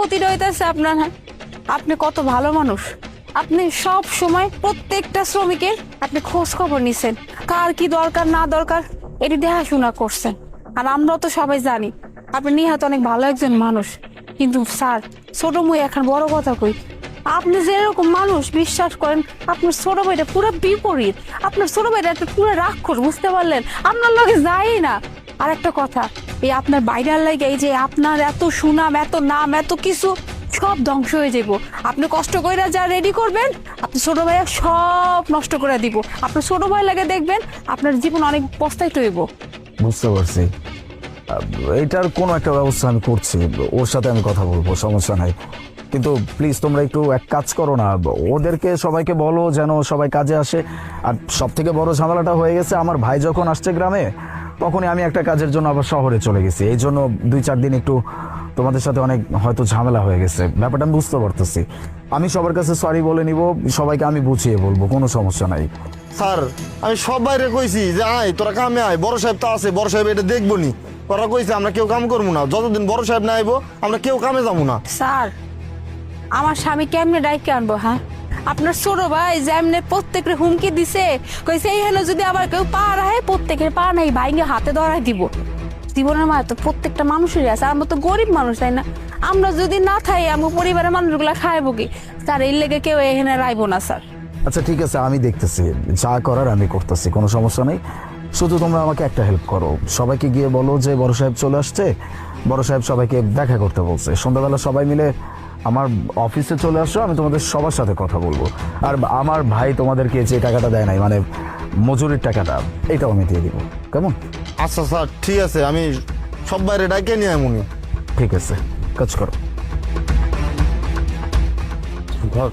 ক্ষতিটা আপনার হ্যাঁ? আপনি কত ভালো মানুষ। আপনি সব সময় প্রত্যেকটা শ্রমিকের আপনি খোঁজ খবর নিছেন। কার কি দরকার, না দরকার, এটি দেখাশোনা করছেন। আর আমরাও তো সবাই জানি, আপনি নিহাত অনেক ভালো একজন মানুষ। কিন্তু স্যার, ছোট মুই এখন বড় কথা কই। আপনি যেরকম মানুষ, বিশ্বাস করেন, আপনার ছোট ভাইটা পুরো বিপরীত। আপনার ছোট ভাইটা একটা পুরো রাক্ষস, বুঝতে পারলেন? আপনার লোকে যাই না। আর একটা কথা, এই আপনার বাইরের লাগে এই যে আপনার এত সুনাম, এত নাম, এত কিছু, সব ধ্বংস হয়ে যাব আপনি কষ্ট করে যা রেডি করবেন, আপনি ছোট ভাইয়া সব নষ্ট করে দিব। আপনার ছোট ভাই লাগে দেখবেন, আপনার জীবন অনেক পস্তাইতে হইব। বুঝতে পারছি। এটার কোনো একটা ব্যবস্থা আমি করছি। ওর সাথে আমি কথা বলব, সমস্যা নাই। কিন্তু প্লিজ তোমরা একটু এক কাজ করো না। ওদেরকে সবাইকে বলো যেন সবাই কাজে আসে। আর সব থেকে বড় ঝামেলাটা হয়ে গেছে, আমার ভাই যখন আসছে গ্রামে তখনই আমি একটা কাজের জন্য আবার শহরে চলে গেছি। এই জন্য দুই চার দিন একটু তোমাদের সাথে অনেক হয়তো ঝামেলা হয়ে গেছে। ব্যাপারটা আমি বুঝতে পারতেছি। আমি সবার কাছে সরি বলে নিব সবাইকে আমি বুঝিয়ে বলব কোনো সমস্যা নাই। স্যার আমি সব বাইরে কইছি যে আয় তোরা কামে আয় বড় সাহেব তো আছে বড় সাহেব এটা দেখব নি। ওরা কইছে আমরা কেউ কাম করব না। যতদিন বড় সাহেব না আইবো আমরা কেউ কামে যাব না। স্যার আমার স্বামী কেমনে ডাইকে আনব হ্যাঁ? আপনার ছোট ভাই যেমনে প্রত্যেকের হুমকি দিছে, কইছে এইখানে যদি আবার কেউ পা রাখে, প্রত্যেকের পা নাই, ভাইঙ্গে হাতে ধরাই দিব। জীবনের মায় তো প্রত্যেকটা মানুষেরই আছে, আমরা তো গরিব মানুষ, তাই না? আমরা যদি না খাই আমার পরিবারের মানুষগুলা খাইবো কি? স্যার এই লেগে কেউ এখানে রাইবো না, স্যার। আচ্ছা ঠিক আছে, আমি দেখতেছি। যা করার আমি করতেছি, কোনো সমস্যা নেই। শুধু তোমরা আমাকে একটা হেল্প করো। সবাইকে গিয়ে বলো যে বড় সাহেব চলে আসছে। বড় সাহেব সবাইকে দেখা করতে বলছে। সন্ধ্যাবেলা সবাই মিলে আমার অফিসে চলে আসো আমি তোমাদের সবার সাথে কথা বলব। আর আমার ভাই তোমাদেরকে যে টাকাটা দেয় নাই মানে মজুরির টাকাটা এটাও আমি দিয়ে দিব। কেমন? আচ্ছা স্যার ঠিক আছে আমি সব বাইরে ডাকে নিয়ে এমনই ঠিক আছে কাজ করো। ধর